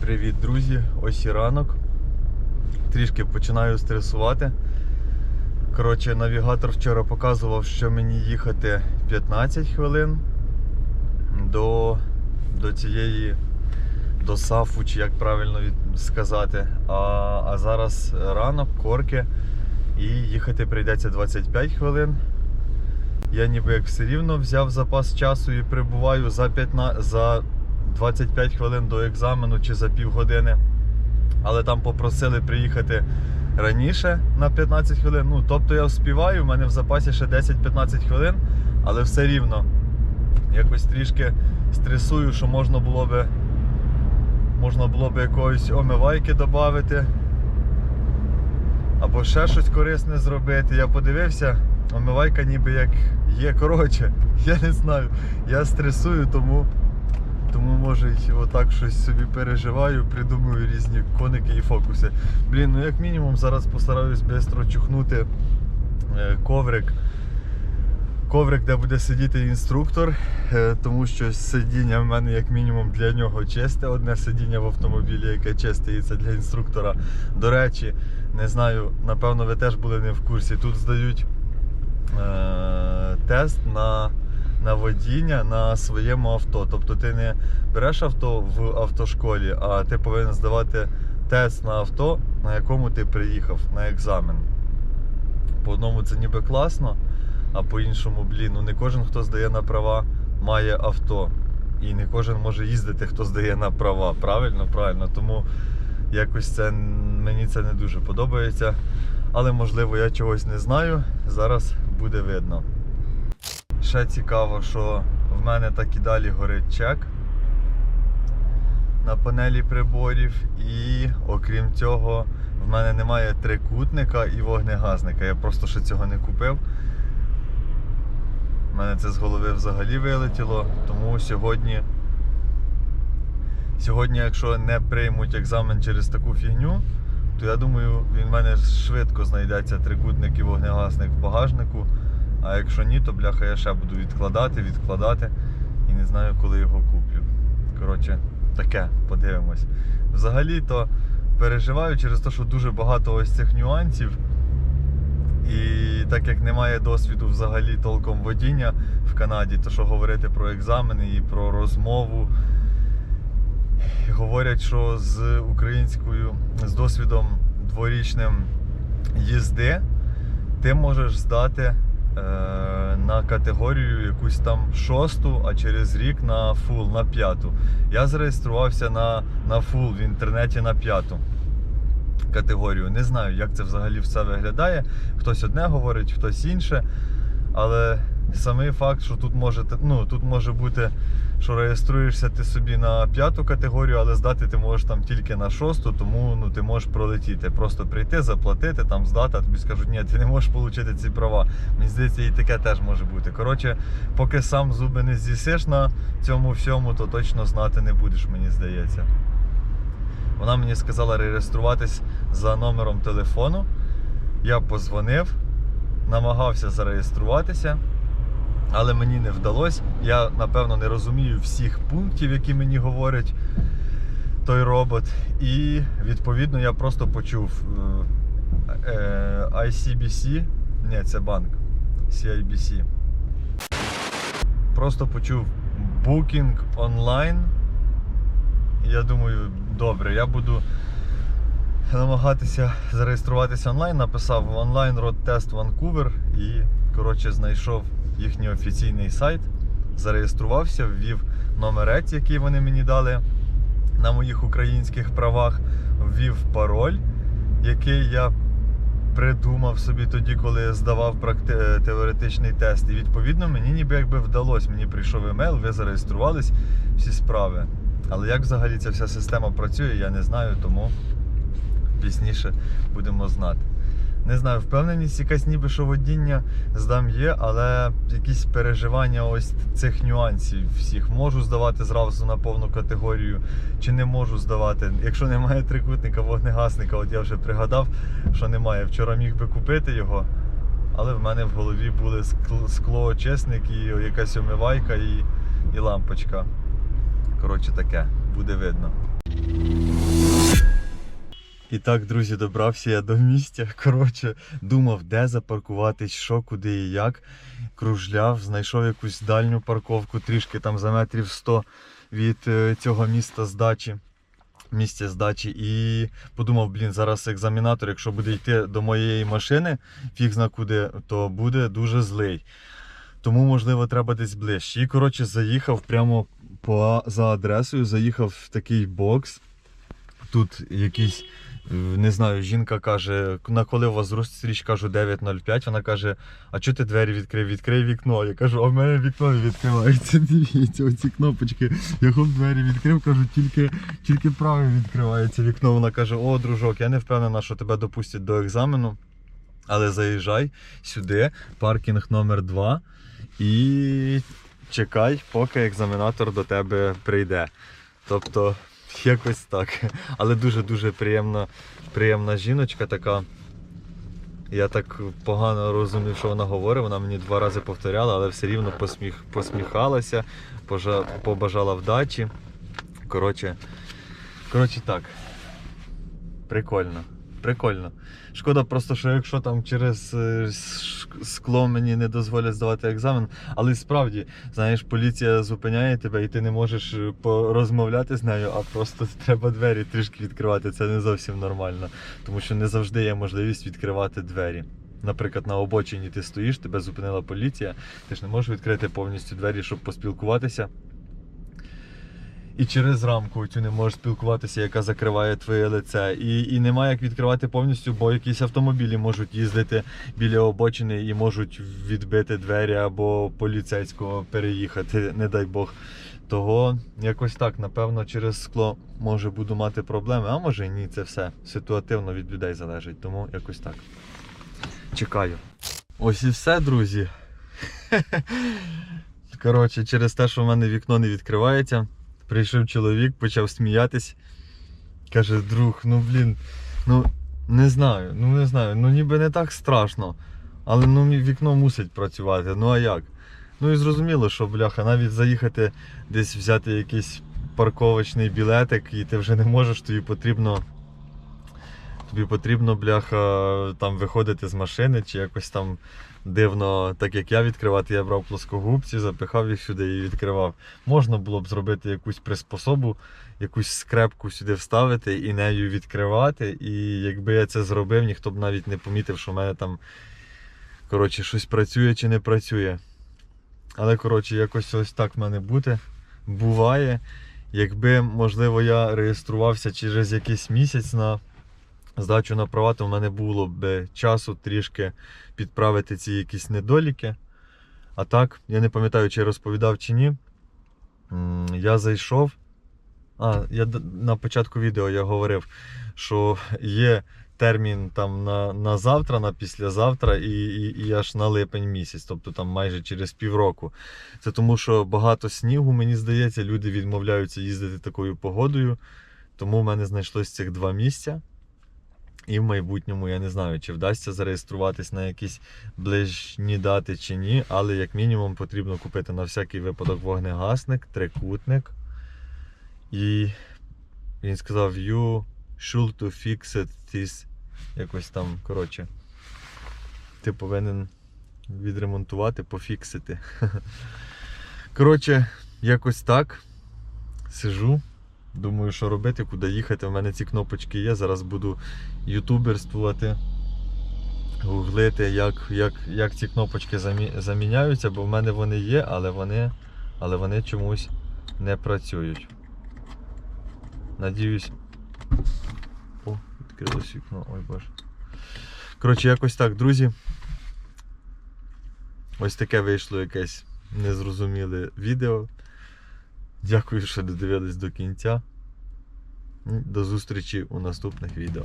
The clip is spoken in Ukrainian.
Привіт, друзі! Ось і ранок. Трішки починаю стресувати. Коротше, навігатор вчора показував, що мені їхати 15 хвилин до, до цієї до Сафу, чи як правильно сказати. А, а зараз ранок, корки, і їхати прийдеться 25 хвилин. Я ніби як все рівно взяв запас часу і прибуваю за 15, за 25 хвилин до екзамену чи за півгодини. Але там попросили приїхати раніше на 15 хвилин. Ну, тобто я вспіваю, в мене в запасі ще 10-15 хвилин, але все рівно якось трішки стресую, що можна було би можна було би якоїсь омивайки додати. Або ще щось корисне зробити. Я подивився, омивайка ніби як є. Коротше, я не знаю. Я стресую, тому, тому може отак щось собі переживаю, придумую різні коники і фокуси. Блін, ну як мінімум зараз постараюсь швидко чухнути е, коврик. Коврик, де буде сидіти інструктор, е, тому що сидіння в мене як мінімум для нього чисте. Одне сидіння в автомобілі, яке чисте, і це для інструктора. До речі, не знаю, напевно, ви теж були не в курсі. Тут здають е- тест на, на водіння на своєму авто. Тобто ти не береш авто в автошколі, а ти повинен здавати тест на авто, на якому ти приїхав на екзамен. По одному це ніби класно, а по-іншому, блін, ну не кожен, хто здає на права, має авто. І не кожен може їздити, хто здає на права. Правильно, правильно. Тому якось це мені це не дуже подобається. Але можливо я чогось не знаю. Зараз буде видно. Ще цікаво, що в мене так і далі горить чек на панелі приборів. І окрім цього, в мене немає трикутника і вогнегазника. Я просто ще цього не купив. У мене це з голови взагалі вилетіло, тому сьогодні, сьогодні, якщо не приймуть екзамен через таку фігню, то я думаю, він в мене швидко знайдеться трикутник і вогнегасник в багажнику. А якщо ні, то бляха я ще буду відкладати, відкладати і не знаю, коли його куплю. Коротше, таке, подивимось. Взагалі-то переживаю через те, що дуже багато ось цих нюансів. І так як немає досвіду взагалі толком водіння в Канаді, то що говорити про екзамени і про розмову. Говорять, що з українською, з досвідом дворічним їзди ти можеш здати на категорію якусь там шосту, а через рік на фул, на п'яту. Я зареєструвався на, на фул в інтернеті на п'яту категорію. Не знаю, як це взагалі все виглядає. Хтось одне говорить, хтось інше. Але самий факт, що тут може, ну, тут може бути, що реєструєшся ти собі на п'яту категорію, але здати ти можеш там тільки на шосту, тому ну, ти можеш пролетіти. Просто прийти, заплатити, там здати, а тобі скажуть, ні, ти не можеш отримати ці права. Мені здається, і таке теж може бути. Коротше, поки сам зуби не з'їсиш на цьому всьому, то точно знати не будеш, мені здається. Вона мені сказала реєструватись за номером телефону. Я позвонив, намагався зареєструватися, але мені не вдалося. Я, напевно, не розумію всіх пунктів, які мені говорить той робот. І відповідно я просто почув е, е, ICBC, ні, це банк, CIBC. Просто почув Booking онлайн. Я думаю, добре, я буду намагатися зареєструватися онлайн. Написав онлайн Road Test Vancouver і, коротше, знайшов їхній офіційний сайт, зареєструвався, ввів номерець, який вони мені дали на моїх українських правах, ввів пароль, який я придумав собі тоді, коли здавав практи- теоретичний тест. І відповідно мені ніби якби вдалося. Мені прийшов емейл, ви зареєструвались, всі справи. Але як взагалі ця вся система працює, я не знаю, тому пізніше будемо знати. Не знаю, впевненість якась ніби що водіння здам є, але якісь переживання ось цих нюансів всіх. Можу здавати зразу на повну категорію, чи не можу здавати. Якщо немає трикутника, вогнегасника, от я вже пригадав, що немає. Вчора міг би купити його, але в мене в голові були скл- склоочисник і якась омивайка і, і лампочка. Коротше таке, буде видно. І так, друзі, добрався я до місця. Коротше, думав, де запаркуватись, що, куди і як. Кружляв, знайшов якусь дальню парковку, трішки там за метрів 100 від е, цього міста здачі. Місця здачі і подумав, блін, зараз екзаменатор, якщо буде йти до моєї машини, фіг зна куди, то буде дуже злий. Тому, можливо, треба десь ближче. І, коротше, заїхав прямо по, за адресою, заїхав в такий бокс. Тут якийсь, не знаю, жінка каже, на коли у вас зустріч, кажу 9.05. Вона каже, а чого ти двері відкрив? Відкрий вікно. Я кажу, а в мене вікно відкривається. Дивіться, оці кнопочки. Я хоп двері відкрив, кажу, тільки, тільки праве відкривається вікно. Вона каже, о, дружок, я не впевнена, що тебе допустять до екзамену. Але заїжджай сюди, паркінг номер 2 і чекай, поки екзаменатор до тебе прийде. Тобто, якось так. Але дуже-дуже приємна, приємна жіночка така. Я так погано розумів, що вона говорить. Вона мені два рази повторяла, але все рівно посміх, посміхалася, побажала вдачі. Коротше, коротше так. Прикольно. Прикольно. Шкода просто, що якщо там через е, скло мені не дозволять здавати екзамен, але справді, знаєш, поліція зупиняє тебе і ти не можеш е, порозмовляти з нею, а просто треба двері трішки відкривати. Це не зовсім нормально, тому що не завжди є можливість відкривати двері. Наприклад, на обочині ти стоїш, тебе зупинила поліція, ти ж не можеш відкрити повністю двері, щоб поспілкуватися. І через рамку цю не можеш спілкуватися, яка закриває твоє лице. І, і немає як відкривати повністю, бо якісь автомобілі можуть їздити біля обочини і можуть відбити двері або поліцейського переїхати, не дай Бог. Того якось так, напевно, через скло може буду мати проблеми, а може ні, це все ситуативно від людей залежить. Тому якось так. Чекаю. Ось і все, друзі. Коротше, через те, що в мене вікно не відкривається. Прийшов чоловік, почав сміятись. Каже, друг, ну блін, ну не знаю, ну не знаю, ну ніби не так страшно. Але ну вікно мусить працювати. Ну а як? Ну і зрозуміло, що бляха, навіть заїхати десь взяти якийсь парковочний білетик, і ти вже не можеш, тобі потрібно. Тобі потрібно, бляха, там виходити з машини чи якось там дивно, так як я відкривати, я брав плоскогубці, запихав їх сюди і відкривав. Можна було б зробити якусь приспособу, якусь скрепку сюди вставити і нею відкривати. І якби я це зробив, ніхто б навіть не помітив, що в мене там коротше, щось працює чи не працює. Але коротше, якось ось так в мене бути. Буває. Якби, можливо, я реєструвався через якийсь місяць на здачу на права, то в мене було б часу трішки підправити ці якісь недоліки. А так, я не пам'ятаю, чи я розповідав чи ні. Я зайшов. А, я на початку відео я говорив, що є термін там на, на завтра, на післязавтра і, і, і аж на липень місяць, тобто там майже через півроку. Це тому, що багато снігу, мені здається, люди відмовляються їздити такою погодою. Тому в мене знайшлось цих два місця. І в майбутньому я не знаю, чи вдасться зареєструватись на якісь ближні дати чи ні, але як мінімум потрібно купити на всякий випадок вогнегасник, трикутник. І він сказав, you should to fix it this. Якось там, коротше. Ти повинен відремонтувати, пофіксити. Коротше, якось так. Сижу. Думаю, що робити, куди їхати. У мене ці кнопочки є. Зараз буду ютуберствувати, гуглити, як, як, як ці кнопочки замі, заміняються, бо в мене вони є, але вони, але вони чомусь не працюють. Надіюсь. О, відкрилось вікно, ой боже. Коротше, якось так, друзі. Ось таке вийшло якесь незрозуміле відео. Дякую, що додивились до кінця. До зустрічі у наступних відео.